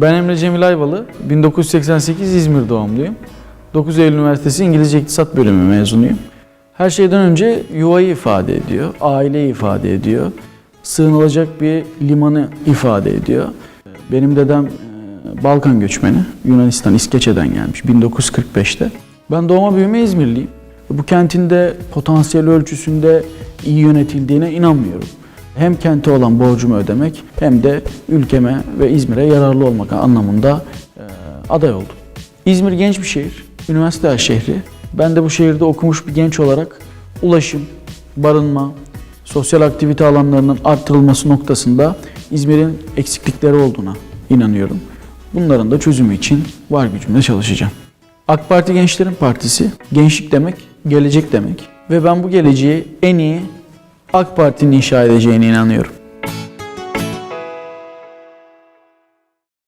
Ben Emre Cemil Ayvalı, 1988 İzmir doğumluyum. 9 Eylül Üniversitesi İngilizce İktisat Bölümü mezunuyum. Her şeyden önce yuvayı ifade ediyor, aileyi ifade ediyor, sığınılacak bir limanı ifade ediyor. Benim dedem e, Balkan göçmeni, Yunanistan, İskeçe'den gelmiş 1945'te. Ben doğma büyüme İzmirliyim. Bu kentin de potansiyel ölçüsünde iyi yönetildiğine inanmıyorum. Hem kente olan borcumu ödemek hem de ülkeme ve İzmir'e yararlı olmak anlamında e, aday oldum. İzmir genç bir şehir, üniversite şehri. Ben de bu şehirde okumuş bir genç olarak ulaşım, barınma, sosyal aktivite alanlarının arttırılması noktasında İzmir'in eksiklikleri olduğuna inanıyorum. Bunların da çözümü için var gücümle çalışacağım. AK Parti Gençlerin Partisi, gençlik demek, gelecek demek ve ben bu geleceği en iyi AK Parti'nin inşa edeceğine inanıyorum.